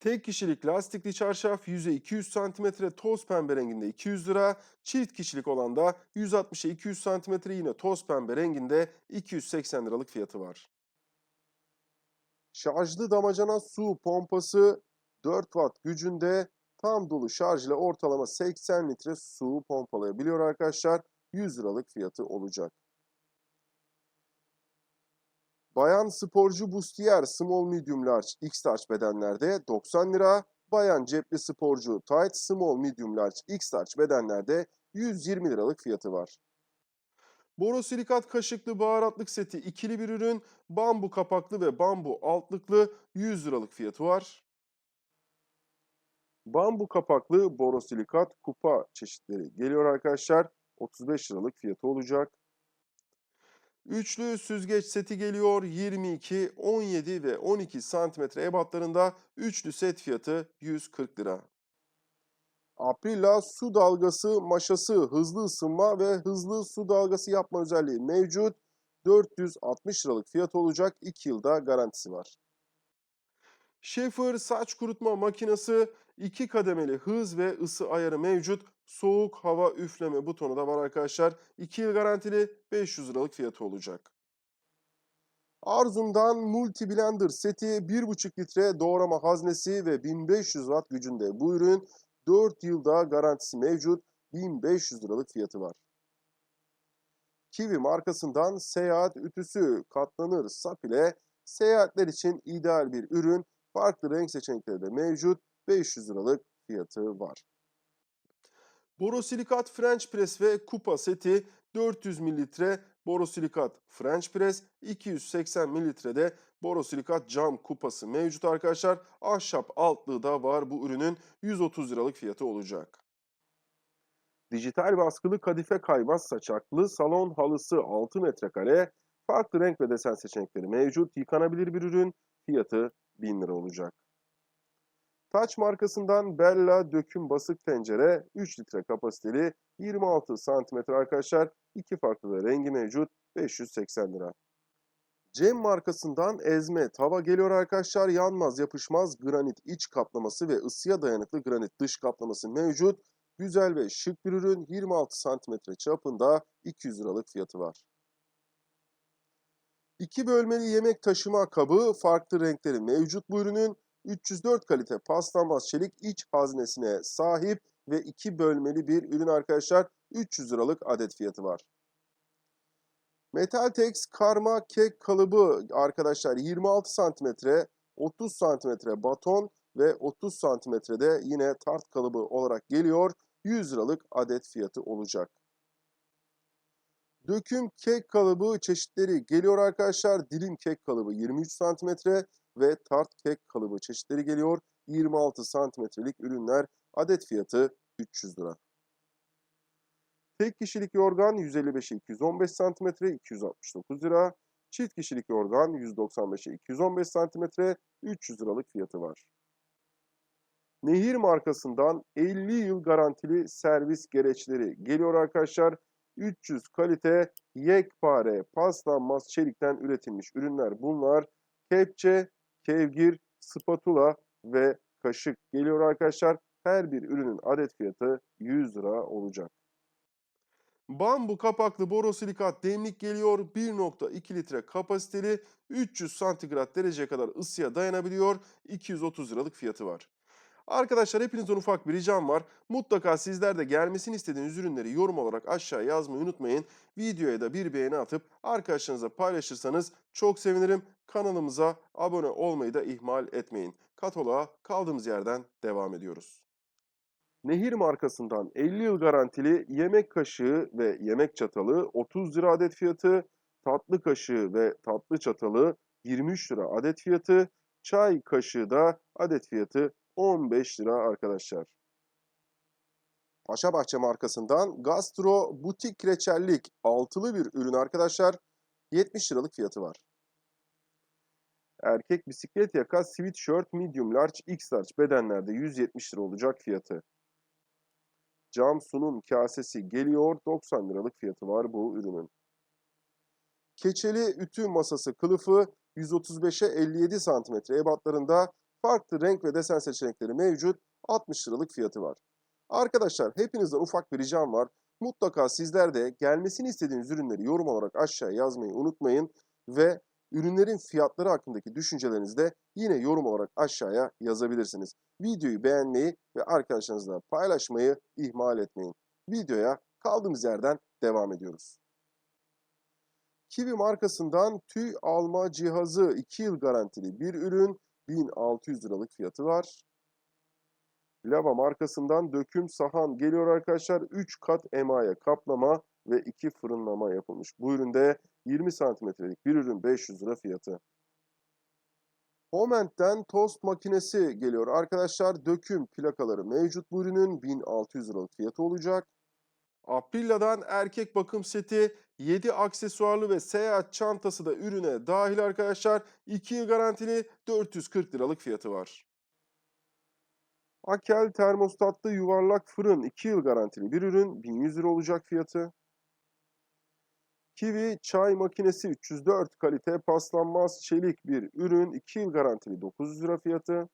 Tek kişilik lastikli çarşaf yüzey 200 cm toz pembe renginde 200 lira. Çift kişilik olan da 160'a 200 cm yine toz pembe renginde 280 liralık fiyatı var. Şarjlı damacana su pompası 4 watt gücünde tam dolu şarj ile ortalama 80 litre su pompalayabiliyor arkadaşlar. 100 liralık fiyatı olacak. Bayan sporcu bustiyer small medium large x large bedenlerde 90 lira. Bayan cepli sporcu tight small medium large x large bedenlerde 120 liralık fiyatı var. Borosilikat kaşıklı baharatlık seti ikili bir ürün. Bambu kapaklı ve bambu altlıklı 100 liralık fiyatı var. Bambu kapaklı borosilikat kupa çeşitleri geliyor arkadaşlar. 35 liralık fiyatı olacak. Üçlü süzgeç seti geliyor 22, 17 ve 12 santimetre ebatlarında üçlü set fiyatı 140 lira. Aprila su dalgası maşası hızlı ısınma ve hızlı su dalgası yapma özelliği mevcut. 460 liralık fiyat olacak 2 yılda garantisi var. Schaefer saç kurutma makinesi 2 kademeli hız ve ısı ayarı mevcut. Soğuk hava üfleme butonu da var arkadaşlar. 2 yıl garantili 500 liralık fiyatı olacak. Arzum'dan Multi Blender seti 1,5 litre doğrama haznesi ve 1500 watt gücünde bu ürün 4 yılda garantisi mevcut. 1500 liralık fiyatı var. Kiwi markasından seyahat ütüsü katlanır sap ile seyahatler için ideal bir ürün. Farklı renk seçenekleri de mevcut. 500 liralık fiyatı var. Borosilikat French Press ve kupa seti 400 mililitre borosilikat French Press, 280 mililitrede borosilikat cam kupası mevcut arkadaşlar. Ahşap altlığı da var bu ürünün 130 liralık fiyatı olacak. Dijital baskılı kadife kaymaz saçaklı salon halısı 6 metrekare. Farklı renk ve desen seçenekleri mevcut. Yıkanabilir bir ürün. Fiyatı 1000 lira olacak. Taç markasından Bella döküm basık tencere 3 litre kapasiteli 26 santimetre arkadaşlar. iki farklı da rengi mevcut 580 lira. Cem markasından ezme tava geliyor arkadaşlar. Yanmaz yapışmaz granit iç kaplaması ve ısıya dayanıklı granit dış kaplaması mevcut. Güzel ve şık bir ürün 26 santimetre çapında 200 liralık fiyatı var. İki bölmeli yemek taşıma kabı farklı renkleri mevcut bu ürünün. 304 kalite paslanmaz çelik iç haznesine sahip ve iki bölmeli bir ürün arkadaşlar. 300 liralık adet fiyatı var. Metaltex karma kek kalıbı arkadaşlar 26 santimetre, 30 santimetre baton ve 30 santimetrede yine tart kalıbı olarak geliyor. 100 liralık adet fiyatı olacak. Döküm kek kalıbı çeşitleri geliyor arkadaşlar. Dilim kek kalıbı 23 santimetre ve tart kek kalıbı çeşitleri geliyor. 26 santimetrelik ürünler adet fiyatı 300 lira. Tek kişilik yorgan 155'e 215 santimetre 269 lira. Çift kişilik yorgan 195'e 215 santimetre 300 liralık fiyatı var. Nehir markasından 50 yıl garantili servis gereçleri geliyor arkadaşlar. 300 kalite yekpare paslanmaz çelikten üretilmiş ürünler bunlar. Kepçe, kevgir, spatula ve kaşık geliyor arkadaşlar. Her bir ürünün adet fiyatı 100 lira olacak. Bambu kapaklı borosilikat demlik geliyor. 1.2 litre kapasiteli 300 santigrat dereceye kadar ısıya dayanabiliyor. 230 liralık fiyatı var. Arkadaşlar hepinizden ufak bir ricam var. Mutlaka sizler de gelmesini istediğiniz ürünleri yorum olarak aşağıya yazmayı unutmayın. Videoya da bir beğeni atıp arkadaşlarınıza paylaşırsanız çok sevinirim. Kanalımıza abone olmayı da ihmal etmeyin. Kataloğa kaldığımız yerden devam ediyoruz. Nehir markasından 50 yıl garantili yemek kaşığı ve yemek çatalı 30 lira adet fiyatı, tatlı kaşığı ve tatlı çatalı 23 lira adet fiyatı, çay kaşığı da adet fiyatı 15 lira arkadaşlar. Paşabahçe markasından Gastro Butik Reçellik altılı bir ürün arkadaşlar. 70 liralık fiyatı var. Erkek bisiklet yaka sweatshirt medium large x large bedenlerde 170 lira olacak fiyatı. Cam sunum kasesi geliyor 90 liralık fiyatı var bu ürünün. Keçeli ütü masası kılıfı 135'e 57 cm ebatlarında farklı renk ve desen seçenekleri mevcut 60 liralık fiyatı var. Arkadaşlar hepinizden ufak bir ricam var. Mutlaka sizler de gelmesini istediğiniz ürünleri yorum olarak aşağıya yazmayı unutmayın ve ürünlerin fiyatları hakkındaki düşüncelerinizi de yine yorum olarak aşağıya yazabilirsiniz. Videoyu beğenmeyi ve arkadaşlarınızla paylaşmayı ihmal etmeyin. Videoya kaldığımız yerden devam ediyoruz. Kiwi markasından tüy alma cihazı 2 yıl garantili bir ürün 1600 liralık fiyatı var. Lava markasından döküm sahan geliyor arkadaşlar. 3 kat emaye kaplama ve 2 fırınlama yapılmış. Bu üründe 20 santimetrelik bir ürün 500 lira fiyatı. Homent'ten tost makinesi geliyor arkadaşlar. Döküm plakaları mevcut bu ürünün 1600 liralık fiyatı olacak. Aprilia'dan erkek bakım seti 7 aksesuarlı ve seyahat çantası da ürüne dahil arkadaşlar. 2 yıl garantili 440 liralık fiyatı var. Akel termostatlı yuvarlak fırın 2 yıl garantili bir ürün 1100 lira olacak fiyatı. Kiwi çay makinesi 304 kalite paslanmaz çelik bir ürün 2 yıl garantili 900 lira fiyatı.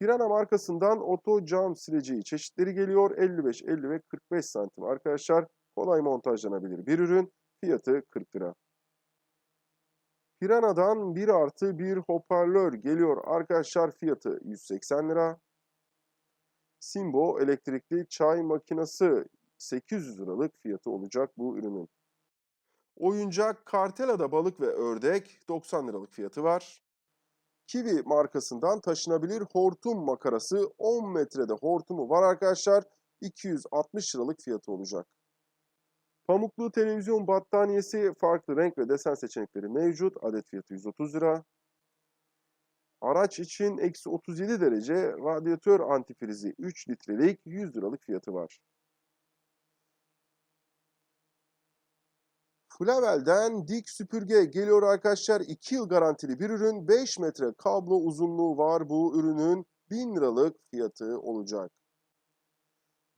Pirana markasından oto cam sileceği çeşitleri geliyor. 55, 50 ve 45 santim arkadaşlar. Kolay montajlanabilir bir ürün. Fiyatı 40 lira. Pirana'dan 1 artı 1 hoparlör geliyor arkadaşlar. Fiyatı 180 lira. Simbo elektrikli çay makinesi 800 liralık fiyatı olacak bu ürünün. Oyuncak Kartela'da balık ve ördek 90 liralık fiyatı var. Kiwi markasından taşınabilir hortum makarası 10 metrede hortumu var arkadaşlar. 260 liralık fiyatı olacak. Pamuklu televizyon battaniyesi farklı renk ve desen seçenekleri mevcut. Adet fiyatı 130 lira. Araç için eksi 37 derece radyatör antifrizi 3 litrelik 100 liralık fiyatı var. Flavel'den dik süpürge geliyor arkadaşlar. 2 yıl garantili bir ürün. 5 metre kablo uzunluğu var bu ürünün. 1000 liralık fiyatı olacak.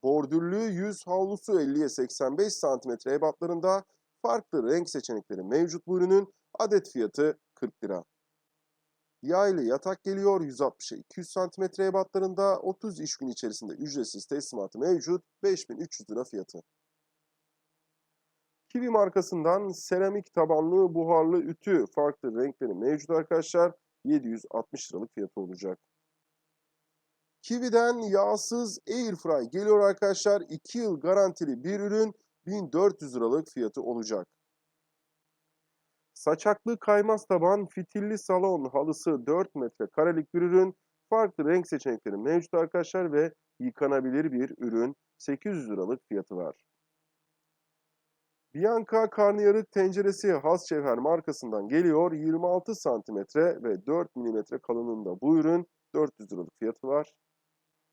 Bordürlü yüz havlusu 50'ye 85 cm ebatlarında farklı renk seçenekleri mevcut bu ürünün. Adet fiyatı 40 lira. Yaylı yatak geliyor 160'a 200 cm ebatlarında 30 iş günü içerisinde ücretsiz teslimatı mevcut 5300 lira fiyatı. Kiwi markasından seramik tabanlı buharlı ütü farklı renkleri mevcut arkadaşlar. 760 liralık fiyatı olacak. Kiwi'den yağsız Airfry geliyor arkadaşlar. 2 yıl garantili bir ürün 1400 liralık fiyatı olacak. Saçaklı kaymaz taban fitilli salon halısı 4 metre karelik bir ürün. Farklı renk seçenekleri mevcut arkadaşlar ve yıkanabilir bir ürün. 800 liralık fiyatı var. Bianca karnıyarık tenceresi Has Cevher markasından geliyor. 26 santimetre ve 4 milimetre kalınlığında bu ürün 400 liralık fiyatı var.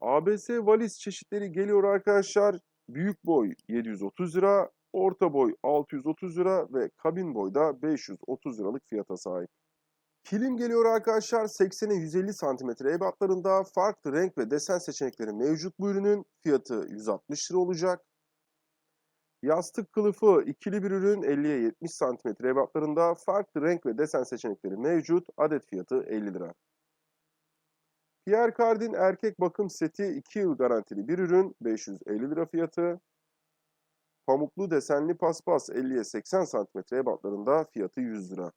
ABS valiz çeşitleri geliyor arkadaşlar. Büyük boy 730 lira, orta boy 630 lira ve kabin boy da 530 liralık fiyata sahip. Kilim geliyor arkadaşlar 80'e 150 santimetre ebatlarında farklı renk ve desen seçenekleri mevcut bu ürünün fiyatı 160 lira olacak. Yastık kılıfı ikili bir ürün 50'ye 70 cm ebatlarında farklı renk ve desen seçenekleri mevcut. Adet fiyatı 50 lira. Pierre Cardin erkek bakım seti 2 yıl garantili bir ürün 550 lira fiyatı. Pamuklu desenli paspas 50'ye 80 cm ebatlarında fiyatı 100 lira.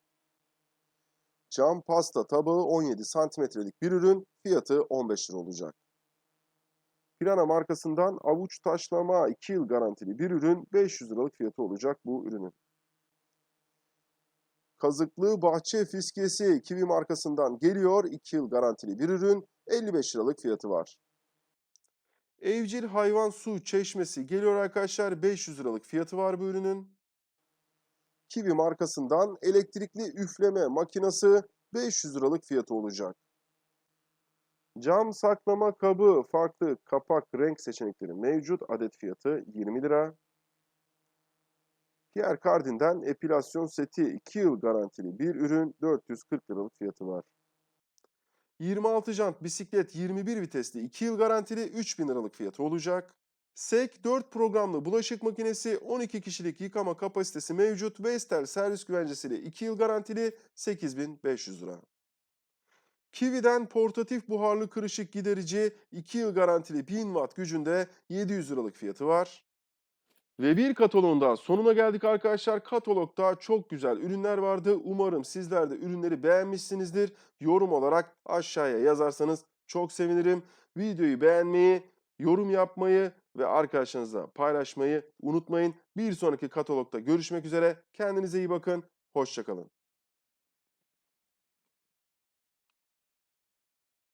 Cam pasta tabağı 17 santimetrelik bir ürün fiyatı 15 lira olacak. Pirana markasından avuç taşlama 2 yıl garantili bir ürün 500 liralık fiyatı olacak bu ürünün. Kazıklı bahçe fiskesi Kiwi markasından geliyor 2 yıl garantili bir ürün 55 liralık fiyatı var. Evcil hayvan su çeşmesi geliyor arkadaşlar 500 liralık fiyatı var bu ürünün. Kiwi markasından elektrikli üfleme makinesi 500 liralık fiyatı olacak. Cam saklama kabı farklı kapak renk seçenekleri mevcut. Adet fiyatı 20 lira. Pierre Cardin'den epilasyon seti 2 yıl garantili bir ürün 440 liralık fiyatı var. 26 jant bisiklet 21 vitesli 2 yıl garantili 3000 liralık fiyatı olacak. SEK 4 programlı bulaşık makinesi 12 kişilik yıkama kapasitesi mevcut. Vestel servis güvencesiyle 2 yıl garantili 8500 lira. Kiwi'den portatif buharlı kırışık giderici 2 yıl garantili 1000 watt gücünde 700 liralık fiyatı var. Ve bir kataloğun daha sonuna geldik arkadaşlar. Katalogda çok güzel ürünler vardı. Umarım sizler de ürünleri beğenmişsinizdir. Yorum olarak aşağıya yazarsanız çok sevinirim. Videoyu beğenmeyi, yorum yapmayı ve arkadaşlarınızla paylaşmayı unutmayın. Bir sonraki katalogda görüşmek üzere. Kendinize iyi bakın. Hoşçakalın.